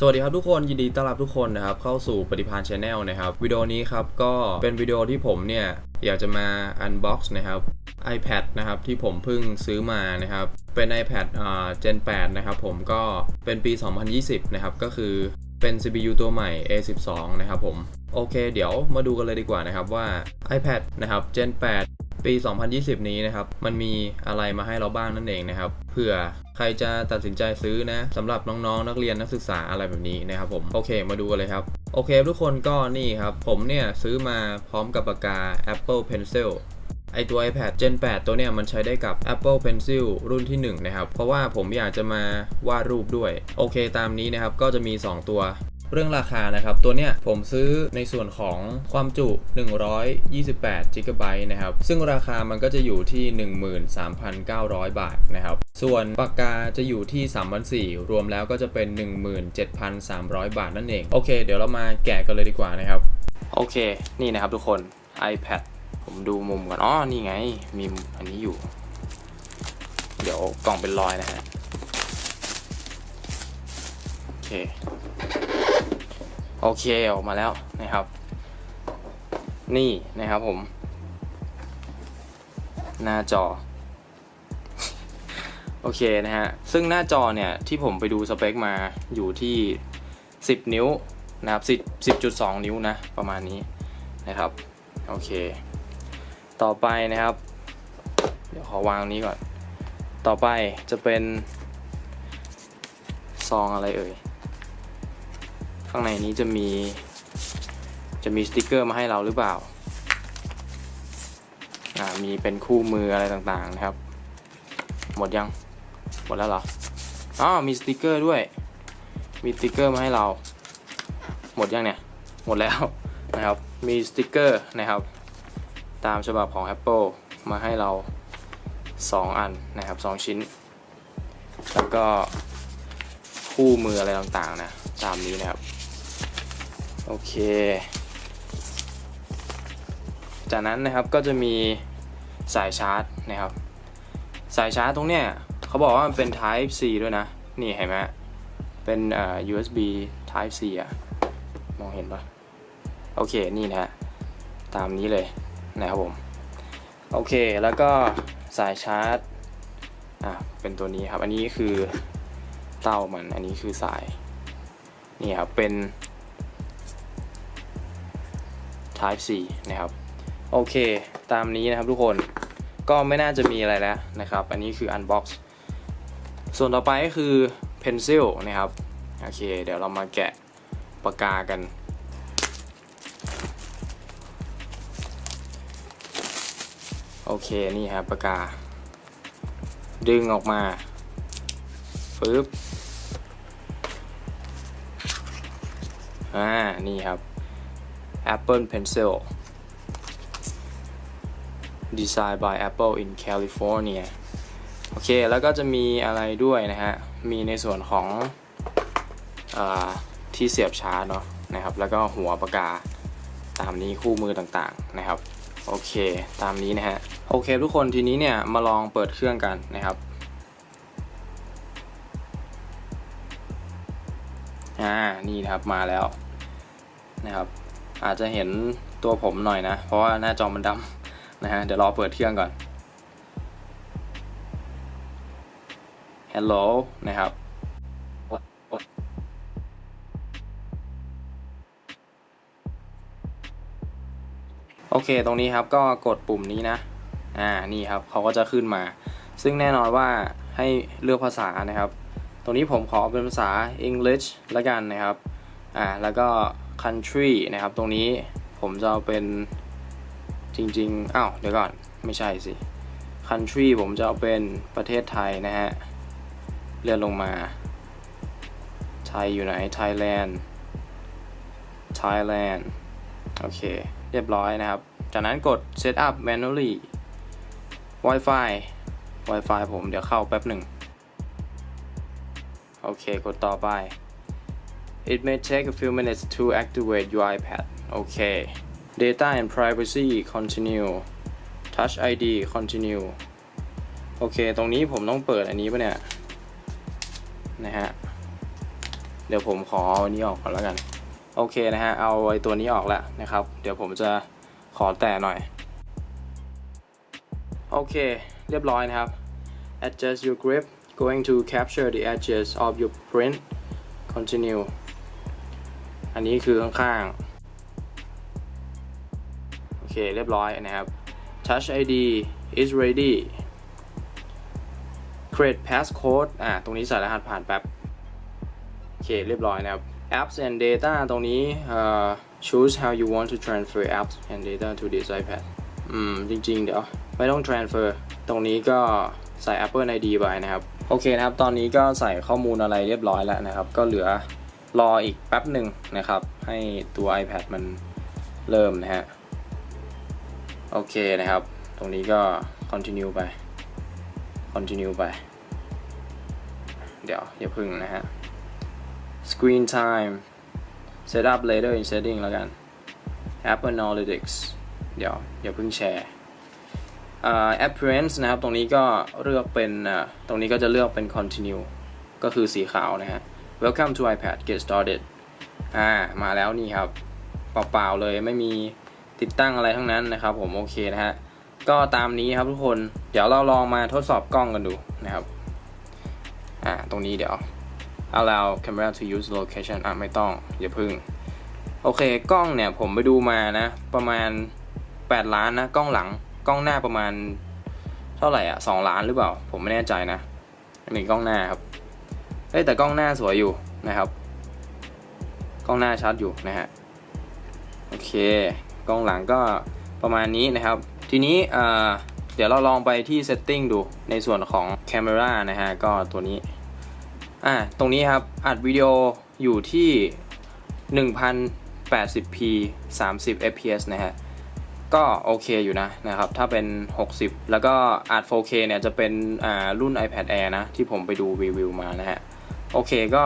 สวัสดีครับทุกคนยินดีต้อนรับทุกคนนะครับเข้าสู่ปฏิพานชาแนลนะครับวิดีโอนี้ครับก็เป็นวิดีโอที่ผมเนี่ยอยากจะมา unbox นะครับ iPad นะครับที่ผมเพิ่งซื้อมานะครับเป็น iPad อ่า Gen 8 นะครับผมก็เป็นปี 2020 นะครับก็คือเป็น CPU ตัวใหม่ A12 นะครับผม โอเค เดี๋ยวมาดูกันเลยดีกว่านะครับว่า iPad นะครับ Gen 8 ปี 2020 นี้นะครับ มันมีอะไรมาให้เราบ้างนั่นเองนะครับ เผื่อใครจะตัดสินใจซื้อนะสำหรับน้องๆ นักเรียนนักศึกษาอะไรแบบนี้นะครับผม โอเค มาดูกันเลยครับ โอเค ทุกคนก็นี่ครับ ผมเนี่ยซื้อมาพร้อมกับปากกา Apple Pencil ไอตัว iPad Gen 8 ตัวเนี่ยมันใช้ได้กับ Apple Pencil รุ่นที่ 1 นะครับ เพราะว่าผมอยากจะมาวาดรูปด้วย โอเคตามนี้นะครับ ก็จะมี 2 ตัว เรื่องราคานะครับ ตัวเนี้ยผมซื้อในส่วนของความจุ 128 g b นะครับ ซึ่งราคามันก็จะอยู่ที่ 13,900 บาทนะครับ ส่วนปากกาจะอยู่ที่ 3,400 รวมแล้วก็จะเป็น 17,300 บาทนั่นเอง โอเค เดี๋ยวเรามาแกะกันเลยดีกว่านะครับ โอเค นี่นะครับทุกคน iPad ผมดูมุมก่อนอ๋อนี่ไง มีมอันนี้อยู่ เดี๋ยวกล่องเป็นรอยนะฮะ โอเค โอเคออกมาแล้วนะครับ นี่นะครับผม หน้าจอ โอเคนะฮะ ซึ่งหน้าจอเนี่ยที่ผมไปดูสเปคมาอยู่ที่ 10 นิ้วนะครับ10 10.2 นิ้วนะ ประมาณนี้นะครับ โอเค ต่อไปนะครับ เดี๋ยวขอวางนี้ก่อน ต่อไปจะเป็นซองอะไรเอ่ย ข้างในนี้จะมี จะมีสติกเกอร์มาให้เราหรือเปล่าอ่ามีเป็นคู่มืออะไรต่างๆนะครับ หมดยัง หมดแล้วเหรออ๋อมีสติกเกอร์ด้วย มีสติกเกอร์มาให้เรา หมดยังเนี่ย หมดแล้วนะครับ มีสติกเกอร์นะครับ ตามฉบับของ Apple มาให้เรา 2 อันนะครับ 2 ชิ้น แล้วก็คู่มืออะไรต่างๆนะ ตามนี้นะครับ โอเค จากนั้นนะครับก็จะมีสายชาร์จนะครับ สายชาร์จตรงเนี้ยเขาบอกว่ามันเป็น Type C ด้วยนะ นี่เห็นไหมเป็น USB Type C อะมองเห็นปะโอเค นี่นะฮะตามนี้เลยนะครับผม โอเค แล้วก็สายชาร์จ อะ เป็นตัวนี้ครับ อันนี้คือเต้ามัน อันนี้คือสาย นี่ครับ เป็น Type C นะครับ โอเค ตามนี้นะครับทุกคนก็ไม่น่าจะมีอะไรแล้วนะครับ อันนี้คือ Unbox ส่วนต่อไปก็คือ Pencil นะครับ โอเค เดี๋ยวเรามาแกะปากกากัน โอเค นี่ครับปากกา ดึงออกมาปึ๊บอ่า นี่ครับ Apple Pencil Designed by Apple in California โอเค แล้วก็จะมีอะไรด้วยนะฮะ มีในส่วนของอที่เสียบชาร์จเนาะนะครับ แล้วก็หัวปากกาตามนี้คู่มือต่างๆนะครับ โอเค ตามนี้นะฮะ โอเคทุกคนทีนี้เนี่ย มาลองเปิดเครื่องกันนะครับอ่า นี่นะครับ มาแล้วนะครับ อาจจะเห็นตัวผมหน่อยนะ เพราะว่าหน้าจอมันดำนะฮะ เดี๋ยวรอเปิดเครื่องก่อน Hello นะครับโอเค ตรงนี้ครับก็กดปุ่มนี้นะ อ่า นี่ครับเขาก็จะขึ้นมา ซึ่งแน่นอนว่าให้เลือกภาษานะครับ ตรงนี้ผมขอเป็นภาษา English ละกันนะครับ อ่า แล้วก็ country นะครับ ตรงนี้ผมจะเอาเป็นจริงๆอ้าวเดี๋ยวก่อนไม่ใช่สิ country ผมจะเอาเป็นประเทศไทยนะฮะ เลื่อนลงมา ไทยอยู่ไหน Thailand Thailand โอเค เรียบร้อยนะครับ จากนั้นกด setup manually Wi-Fi Wi-Fi ผมเดี๋ยวเข้าแป๊บหนึ่ง โอเค กดต่อไป It may take a few minutes to activate your iPad โอเค Data and privacy continue Touch ID continue โอเค ตรงนี้ผมต้องเปิดอันนี้ปะเนี่ย นะฮะ เดี๋ยวผมขอเอาอันนี้ออกก่อนแล้วกัน โอเคนะฮะ เอาไอ้ตัวนี้ออกแล้วนะครับ เดี๋ยวผมจะขอแตะหน่อย โอเค เรียบร้อยนะครับ adjust your grip going to capture the edges of your print continue อันนี้คือข้างๆ โอเคเรียบร้อยนะครับ touch ID is ready create passcode อ่า ตรงนี้ใส่รหัสผ่านแป๊บ โอเค เรียบร้อยนะครับ apps and data ตรงนี้เอ่อ choose how you want to transfer apps and data to this iPad อืม จริง ๆ เดี๋ยว ไม่ต้อง transfer ตรงนี้ก็ใส่ Apple ID ไปนะครับ โอเคนะครับ ตอนนี้ก็ใส่ข้อมูลอะไรเรียบร้อยแล้วนะครับ ก็เหลือ รออีกแป๊บหนึ่งนะครับ ให้ตัว iPad มันเริ่มนะฮะ โอเคนะครับ ตรงนี้ก็ continue ไป continue ไป เดี๋ยว อย่าพึ่งนะฮะ screen time set up later in setting แล้วกัน Apple Analytics เดี๋ยว อย่าเพิ่งแชร์ appearance นะครับ ตรงนี้ก็เลือกเป็น ตรงนี้ก็จะเลือกเป็น continue ก็คือสีขาวนะฮะ welcome to iPad get started อ่า มาแล้วนี่ครับ เปล่าๆเลยไม่มีติดตั้งอะไรทั้งนั้นนะครับ ผมโอเคนะฮะ ก็ตามนี้ครับทุกคน เดี๋ยวเราลองมาทดสอบกล้องกันดูนะครับ อ่า ตรงนี้เดี๋ยว allow camera to use location อะไม่ต้อง อย่าพึ่ง โอเค กล้องเนี่ยผมไปดูมานะ ประมาณ 8 ล้านนะ กล้องหลัง กล้องหน้าประมาณ เท่าไหร่อะ 2 ล้านหรือเปล่า ผมไม่แน่ใจนะ อันนี้กล้องหน้าครับ เอ้ยแต่กล้องหน้าสวยอยู่นะครับ กล้องหน้าชัดอยู่นะฮะ โอเค กล้องหลังก็ประมาณนี้นะครับ ทีนี้เดี๋ยวเราลองไปที่ setting ดูในส่วนของ camera นะฮะ ก็ตัวนี้ อ่า ตรงนี้ครับ อัดวิดีโออยู่ที่ 1080p 30 fps นะฮะ ก็โอเคอยู่นะนะครับ ถ้าเป็น 60 แล้วก็อัด 4K เนี่ยจะเป็นอ่ารุ่น iPad Air นะ ที่ผมไปดูรีวิวมานะฮะ โอเคก็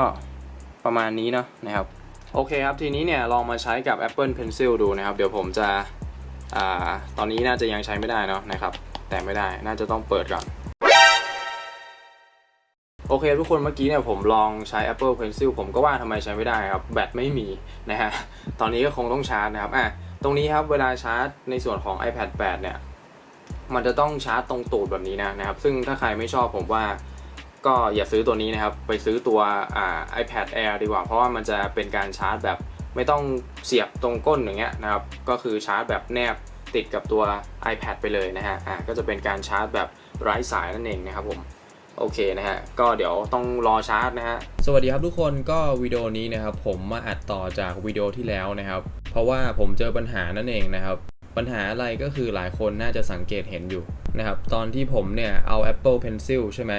ประมาณนี้เนาะนะครับ โอเคครับ ทีนี้เนี่ยลองมาใช้กับ Apple Pencil ดูนะครับ เดี๋ยวผมจะอ่าตอนนี้น่าจะยังใช้ไม่ได้เนาะนะครับ แต่ไม่ได้น่าจะต้องเปิดก่อนโอเคทุกคนเมื่อกี้เนี่ยผมลองใช้ Apple Pencil ผมก็ว่าทำไมใช้ไม่ได้ครับ แบตไม่มีนะฮะตอนนี้ก็คงต้องชาร์จนะครับอะตรงนี้ครับเวลาชาร์จในส่วนของ iPad 8 เนี่ย มันจะต้องชาร์จตรงตูดแบบนี้นะนะครับ ซึ่งถ้าใครไม่ชอบผมว่า ก็อย่าซื้อตัวนี้นะครับ ไปซื้อตัวอ่า iPad Air ดีกว่า เพราะว่ามันจะเป็นการชาร์จแบบไม่ต้องเสียบตรงก้นอย่างเงี้ยนะครับ ก็คือชาร์จแบบแนบติดกับตัว iPad ไปเลยนะฮะ อ่า ก็จะเป็นการชาร์จแบบไร้สายนั่นเองนะครับผม โอเคนะฮะ ก็เดี๋ยวต้องรอชาร์จนะฮะ สวัสดีครับทุกคน ก็วิดีโอนี้นะครับผมมาอัดต่อจากวิดีโอที่แล้วนะครับ เพราะว่าผมเจอปัญหานั่นเองนะครับ ปัญหาอะไรก็คือหลายคนน่าจะสังเกตเห็นอยู่นะครับ ตอนที่ผมเนี่ยเอา Apple Pencil ใช่ไหม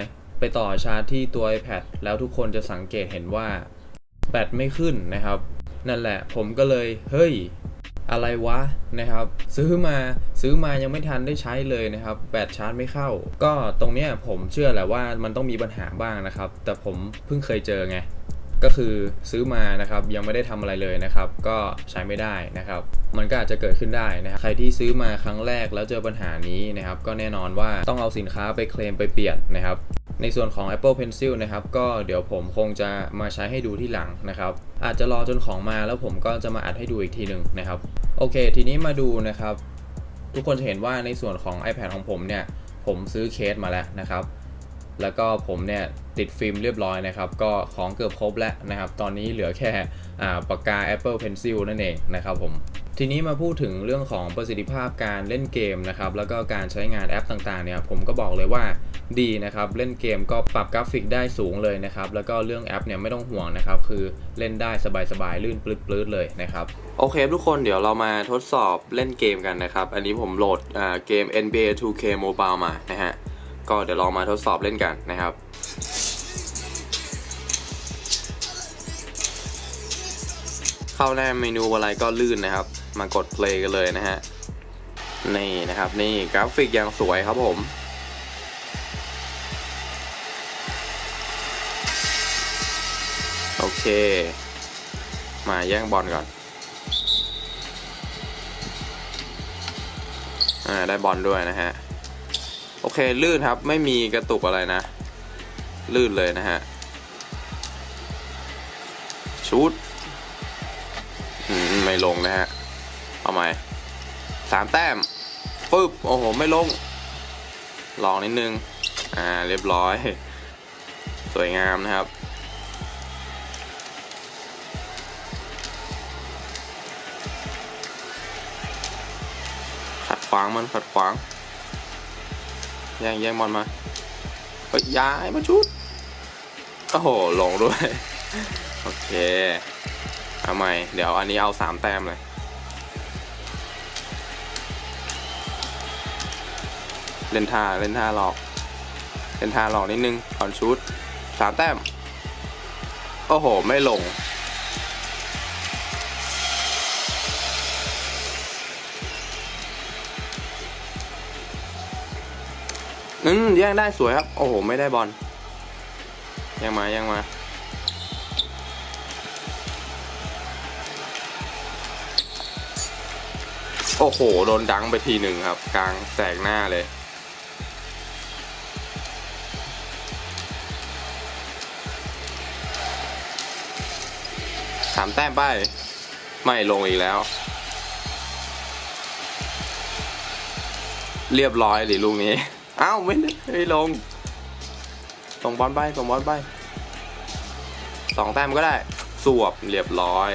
ไปต่อชาร์จที่ตัว iPad แล้วทุกคนจะสังเกตเห็นว่าแบตไม่ขึ้นนะครับ นั่นแหละผมก็เลย เฮ้ย อะไรวะนะครับ ซื้อมาซื้อมายังไม่ทันได้ใช้เลยนะครับ แบตชาร์จไม่เข้า ก็ตรงเนี้ยผมเชื่อแหละว่ามันต้องมีปัญหาบ้างนะครับ แต่ผมเพิ่งเคยเจอไง ก็คือซื้อมานะครับยังไม่ได้ทำอะไรเลยนะครับ ก็ใช้ไม่ได้นะครับ มันก็อาจจะเกิดขึ้นได้นะครับใครที่ซื้อมาครั้งแรกแล้วเจอปัญหานี้นะครับ ก็แน่นอนว่าต้องเอาสินค้าไปเคลมไปเปลี่ยนนะครับ ในส่วนของ Apple Pencil นะครับ ก็เดี๋ยวผมคงจะมาใช้ให้ดูที่หลังนะครับ อาจจะรอจนของมาแล้วผมก็จะมาอัดให้ดูอีกทีหนึ่งนะครับ โอเค ทีนี้มาดูนะครับ ทุกคนจะเห็นว่าในส่วนของ iPad ของผมเนี่ย ผมซื้อเคสมาแล้วนะครับ แล้วก็ผมเนี่ยติดฟิล์มเรียบร้อยนะครับ ก็ของเกือบครบแล้วนะครับ ตอนนี้เหลือแค่ปากกา Apple Pencil นั่นเองนะครับผมทีนี้มาพูดถึงเรื่องของประสิทธิภาพการเล่นเกมนะครับ แล้วก็การใช้งานแอปต่างๆเนี่ยผมก็บอกเลยว่าดีนะครับ เล่นเกมก็ปรับกราฟิกได้สูงเลยนะครับ แล้วก็เรื่องแอปเนี่ยไม่ต้องห่วงนะครับ คือเล่นได้สบายๆ ลื่นปลื้ดๆเลยนะครับ โอเคทุกคนเดี๋ยวเรามาทดสอบเล่นเกมกันนะครับ อันนี้ผมโหลดเกม NBA 2K Mobile มานะฮะ ก็เดี๋ยวลองมาทดสอบเล่นกันนะครับเข้าแรกเมนูอะไรก็ลื่นนะครับ มากด play กันเลยนะฮะนี่นะครับนี่กราฟิกอย่างสวยครับผมโอเค มาแย่งบอลก่อนอ่าได้บอลด้วยนะฮะ โอเคลื่นครับไม่มีกระตุกอะไรนะ ลื่นเลยนะฮะชุดไม่ลงนะฮะเอาใหม่สามแต้มฟึบโอ้โห ไม่ลง ลองนิดนึง อ่า เรียบร้อย สวยงามนะครับ ขัดขวางมันขัดขวาง ย่งแย่งบอลมาเฮ้ยย้ายมาชุดโอ้โหลงด้วย โอเคเอาใหม่ เดี๋ยวอันนี้เอาสามแต้มเลย เล่นท่าเล่นท่าหลอก เล่นท่าหลอกนิดนึงก่อนชุดสามแต้ม โอ้โห ไม่ลง อืมแย่งได้สวยครับ โอ้โห ไม่ได้บอลแย่งมาแย่งมา โอ้โห โดนดังไปทีหนึ่งครับ กลางแสกหน้าเลย สามแต้มไป ไม่ลงอีกแล้ว เรียบร้อยหรือลูกนี้ อ้าวไม่ได้ไม่ลง ส่งบอลไปส่งบอลไปสองแต้มก็ได้ สวบเรียบร้อย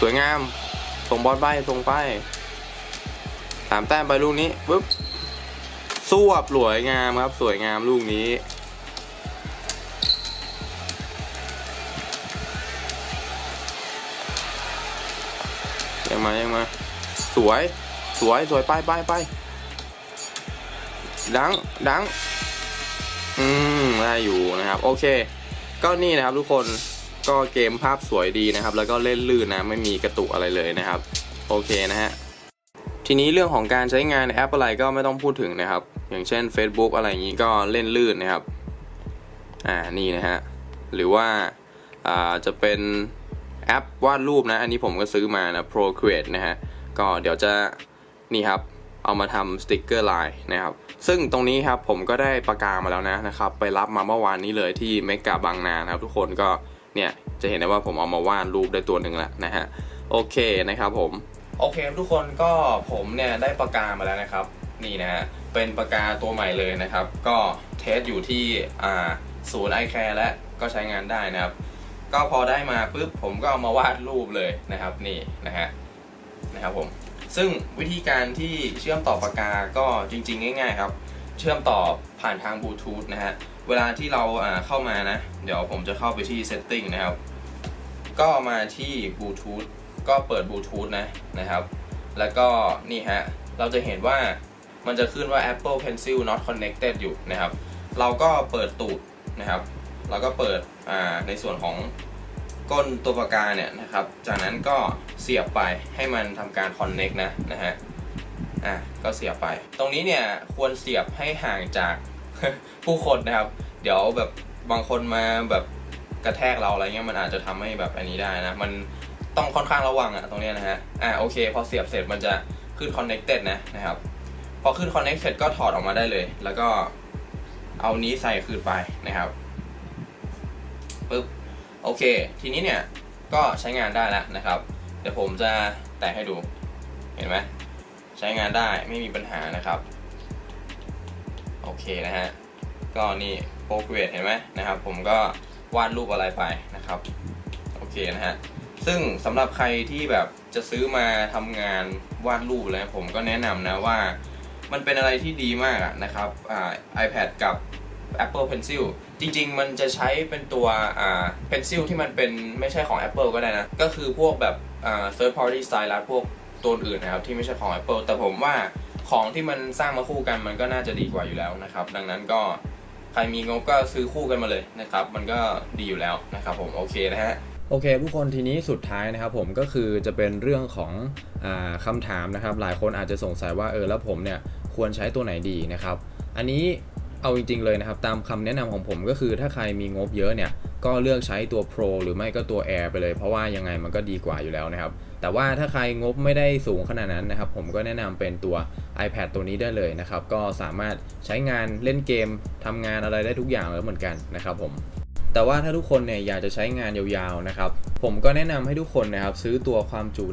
สวยงาม ส่งบอลไปส่งไปสามแต้มไปลูกนี้ปึ๊บสวบสวยงามครับ สวยงามลูกนี้ ยังมายังมา สวย สวย สวย ไปไปไปดังดังอืมได้อยู่นะครับ โอเค ก็นี่นะครับทุกคนก็เกมภาพสวยดีนะครับ แล้วก็เล่นลื่นนะ ไม่มีกระตุกอะไรเลยนะครับ โอเคนะฮะทีนี้เรื่องของการใช้งานแอปอะไรก็ไม่ต้องพูดถึงนะครับ อย่างเช่น Facebook อะไรอย่างนี้ก็เล่นลื่นนะครับ อ่านี่นะฮะหรือว่าอ่าจะเป็น แอปวาดรูปนะ อันนี้ผมก็ซื้อมานะ Procreate นะฮะ ก็เดี๋ยวจะนี่ครับ เอามาทำสติกเกอร์ลายนะครับ ซึ่งตรงนี้ครับผมก็ได้ประกามาแล้วนะนะครับ ไปรับมาเมื่อวานนี้เลยที่เมกาบางนานะครับ ทุกคนก็เนี่ยจะเห็นได้ว่าผมเอามาวาดรูปได้ตัวหนึ่งแล้วนะฮะ โอเคนะครับผม โอเคทุกคนก็ผมเนี่ยได้ปากกามาแล้วนะครับ นี่นะฮะ เป็นปากกาตัวใหม่เลยนะครับ ก็เทสอยู่ที่อ่าศูนย์ไอแคร์และก็ใช้งานได้นะครับ ก็พอได้มาปุ๊บผมก็เอามาวาดรูปเลยนะครับนี่นะฮะนะครับผมซึ่งวิธีการที่เชื่อมต่อปากกาก็จริง ๆ ง่าย ๆ ครับ เชื่อมต่อผ่านทางบลูทูธนะฮะเวลาที่เราเข้ามานะ เดี๋ยวผมจะเข้าไปที่ setting นะครับ ก็มาที่บลูทูธก็เปิดบลูทูธนะนะครับ แล้วก็นี่ฮะเราจะเห็นว่ามันจะขึ้นว่า Apple Pencil not connected อยู่นะครับ เราก็เปิดตูดนะครับ เราก็เปิด ในส่วนของก้นตัวปากกาเนี่ยนะครับ จากนั้นก็เสียบไปให้มันทำการ connect นะนะฮะ อะก็เสียบไป ตรงนี้เนี่ยควรเสียบให้ห่างจากผู้คนนะครับ เดี๋ยวแบบบางคนมาแบบกระแทกเราอะไรเงี้ยมันอาจจะทำให้แบบอันนี้ได้นะ มันต้องค่อนข้างระวังอะตรงนี้นะฮะ อะโอเคพอเสียบเสร็จมันจะขึ้น connected นะนะครับ พอขึ้น connect เสร็จก็ถอดออกมาได้เลย แล้วก็เอานี้ใส่คืนไปนะครับ ปึ๊บโอเค ทีนี้เนี่ยก็ใช้งานได้แล้วนะครับ เดี๋ยวผมจะแตะให้ดูเห็นไหมใช้งานได้ไม่มีปัญหานะครับ โอเคนะฮะก็นี่โปรเกรดเห็นไหมนะครับ ผมก็วาดรูปอะไรไปนะครับโอเคนะฮะซึ่งสำหรับใครที่แบบจะซื้อมาทำงานวาดรูปอะไรผมก็แนะนำนะว่ามันเป็นอะไรที่ดีมากนะครับ iPad กับ Apple Pencil จริง ๆ มันจะใช้เป็นตัวอ่า Pencil ที่มันเป็นไม่ใช่ของ Apple ก็ได้นะ ก็คือพวกแบบอ่า third party stylus พวกตัวอื่นนะครับ ที่ไม่ใช่ของ Apple แต่ผมว่าของที่มันสร้างมาคู่กันมันก็น่าจะดีกว่าอยู่แล้วนะครับ ดังนั้นก็ใครมีงบก็ซื้อคู่กันมาเลยนะครับ มันก็ดีอยู่แล้วนะครับผมโอเคนะฮะโอเคผู้คนทีนี้สุดท้ายนะครับผมก็คือจะเป็นเรื่องของอคำถามนะครับ หลายคนอาจจะสงสัยว่าเออแล้วผมเนี่ยควรใช้ตัวไหนดีนะครับ อันนี้ เอาจริงๆเลยนะครับ ตามคำแนะนำของผมก็คือถ้าใครมีงบเยอะเนี่ย ก็เลือกใช้ตัว Pro หรือไม่ก็ตัว Air ไปเลย เพราะว่ายังไงมันก็ดีกว่าอยู่แล้วนะครับ แต่ว่าถ้าใครงบไม่ได้สูงขนาดนั้นนะครับ ผมก็แนะนำเป็นตัว iPad ตัวนี้ได้เลยนะครับ ก็สามารถใช้งานเล่นเกมทำงานอะไรได้ทุกอย่างแล้วเหมือนกันนะครับผม แต่ว่าถ้าทุกคนเนี่ยอยากจะใช้งานยาวๆนะครับ ผมก็แนะนำให้ทุกคนนะครับซื้อตัวความจุ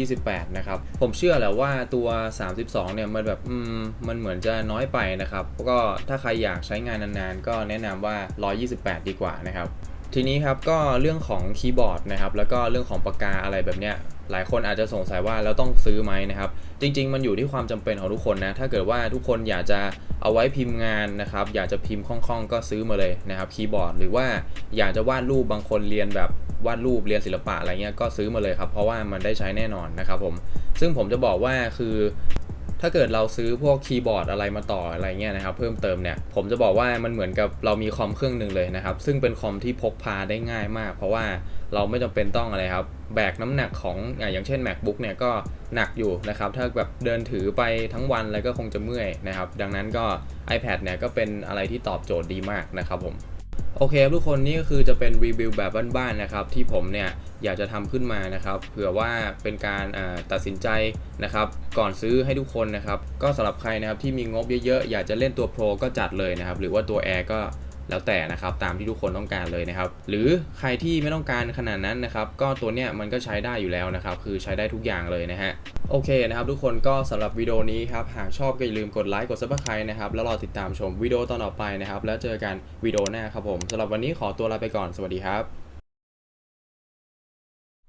128 นะครับ ผมเชื่อแหละว่าตัว 32 เนี่ยมันแบบอืมมันเหมือนจะน้อยไปนะครับ ก็ถ้าใครอยากใช้งานนานๆ ก็แนะนำว่า 128 ดีกว่านะครับ ทีนี้ครับก็เรื่องของคีย์บอร์ดนะครับ แล้วก็เรื่องของปากกาอะไรแบบเนี้ย หลายคนอาจจะสงสัยว่าแล้วต้องซื้อไหมนะครับ จริง ๆ มันอยู่ที่ความจำเป็นของทุกคนนะ ถ้าเกิดว่าทุกคนอยากจะเอาไว้พิมพ์งานนะครับ อยากจะพิมพ์คล่องๆ ก็ซื้อมาเลยนะครับคีย์บอร์ด หรือว่าอยากจะวาดรูปบางคนเรียนแบบวาดรูปเรียนศิลปะอะไรเงี้ยก็ซื้อมาเลยครับ เพราะว่ามันได้ใช้แน่นอนนะครับผม ซึ่งผมจะบอกว่าคือ ถ้าเกิดเราซื้อพวกคีย์บอร์ดอะไรมาต่ออะไรเงี้ยนะครับเพิ่มเติมเนี่ยผมจะบอกว่ามันเหมือนกับเรามีคอมเครื่องหนึ่งเลยนะครับซึ่งเป็นคอมที่พกพาได้ง่ายมาก เพราะว่าเราไม่จำเป็นต้องอะไรครับแบกน้ำหนักของอะอย่างเช่น macbook เนี่ยก็หนักอยู่นะครับถ้าแบบเดินถือไปทั้งวันแล้วก็คงจะเมื่อยนะครับดังนั้นก็ iPad เนี่ยก็เป็นอะไรที่ตอบโจทย์ดีมากนะครับผม โอเคครับทุกคนนี่ก็คือจะเป็นรีวิวแบบบ้านๆนะครับที่ผมเนี่ยอยากจะทำขึ้นมานะครับเผื่อว่าเป็นการตัดสินใจนะครับก่อนซื้อให้ทุกคนนะครับก็สำหรับใครนะครับที่มีงบเยอะๆ อยากจะเล่นตัวโปรก็จัดเลยนะครับหรือว่าตัวแอร์ก็ แล้วแต่นะครับตามที่ทุกคนต้องการเลยนะครับ หรือใครที่ไม่ต้องการขนาดนั้นนะครับก็ตัวเนี้ยมันก็ใช้ได้อยู่แล้วนะครับคือใช้ได้ทุกอย่างเลยนะฮะโอเคนะครับทุกคนก็สำหรับวิดีโอนี้ครับหากชอบก็อย่าลืมกดไลค์กดซับสไครต์นะครับแล้วรอติดตามชมวิดีโอตอนต่อไปนะครับแล้วเจอกันวิดีโอหน้าครับผมสำหรับวันนี้ขอตัวลาไปก่อนสวัสดีครับ